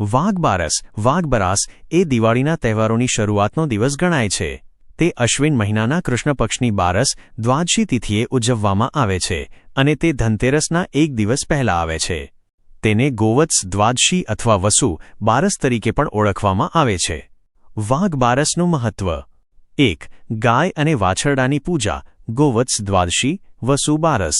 વાઘબારસ, વાઘબરાસ એ દિવાળીના તહેવારોની શરૂઆતનો દિવસ ગણાય છે. તે અશ્વિન મહિનાના કૃષ્ણ પક્ષની બારસ દ્વાદશી તિથિએ ઉજવવામાં આવે છે અને તે ધનતેરસના એક દિવસ પહેલા આવે છે. તેને ગોવત્સ દ્વાદશી અથવા વસુ બારસ તરીકે પણ ઓળખવામાં આવે છે. વાઘબારસનું મહત્વ. એક, ગાય અને વાછરડાની પૂજા, ગોવત્સ દ્વાદશી, વસુ બારસ.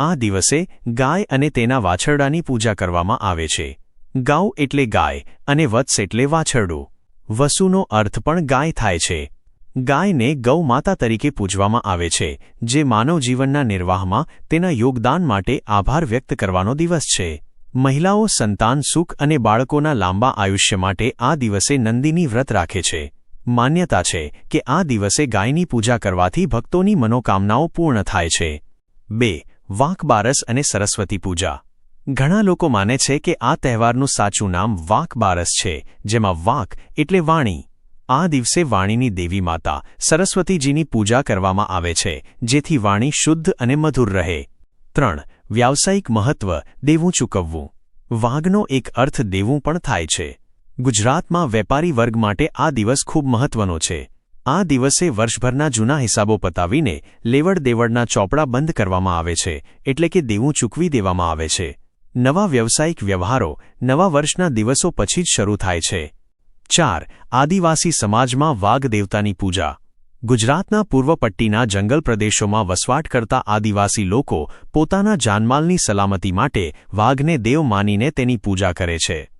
આ દિવસે ગાય અને તેના વાછરડાની પૂજા કરવામાં આવે છે. ગાઉ એટલે ગાય અને વત્સ એટલે વાછરડું. વસુનો અર્થ પણ ગાય થાય છે. ગાયને ગૌ માતા તરીકે પૂજવામાં આવે છે, જે માનવ જીવનના નિર્વાહમાં તેના યોગદાન માટે આભાર વ્યક્ત કરવાનો દિવસ છે. મહિલાઓ સંતાન સુખ અને બાળકોના લાંબા આયુષ્ય માટે આ દિવસે નંદીની વ્રત રાખે છે. માન્યતા છે કે આ દિવસે ગાયની પૂજા કરવાથી ભક્તોની મનોકામનાઓ પૂર્ણ થાય છે. બે, વાંકબારસ અને સરસ્વતી પૂજા. ઘણા લોકો માને છે કે આ તહેવારનું સાચું નામ વાંકબારસ છે, જેમાં વાંક એટલે વાણી. આ દિવસે વાણીની દેવી માતા સરસ્વતીજીની પૂજા કરવામાં આવે છે, જેથી વાણી શુદ્ધ અને મધુર રહે. ત્રણ, વ્યાવસાયિક મહત્વ, દેવું ચૂકવવું. વાઘનો એક અર્થ દેવું પણ થાય છે. ગુજરાતમાં વેપારી વર્ગ માટે આ દિવસ ખૂબ મહત્વનો છે. આ દિવસે વર્ષભરના જૂના હિસાબો પતાવીને લેવડ દેવડના ચોપડા બંધ કરવામાં આવે છે, એટલે કે દેવું ચૂકવી દેવામાં આવે છે. નવા વ્યવસાયિક વ્યવહારો નવા વર્ષના દિવસો પછી જ શરૂ થાય છે. ચાર, આદિવાસી સમાજમાં વાઘ દેવતાની પૂજા. ગુજરાતના પૂર્વ પટ્ટીના જંગલ પ્રદેશોમાં વસવાટ કરતા આદિવાસી લોકો પોતાના જાનમાલની સલામતી માટે વાઘને દેવ માનીને તેની પૂજા કરે છે.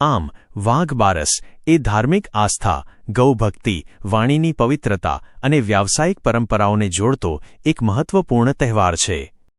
આમ, વાઘ બારસ એ ધાર્મિક આસ્થા, ગૌભક્તિ, વાણીની પવિત્રતા અને વ્યાવસાયિક પરંપરાઓને જોડતો એક મહત્વપૂર્ણ તહેવાર છે.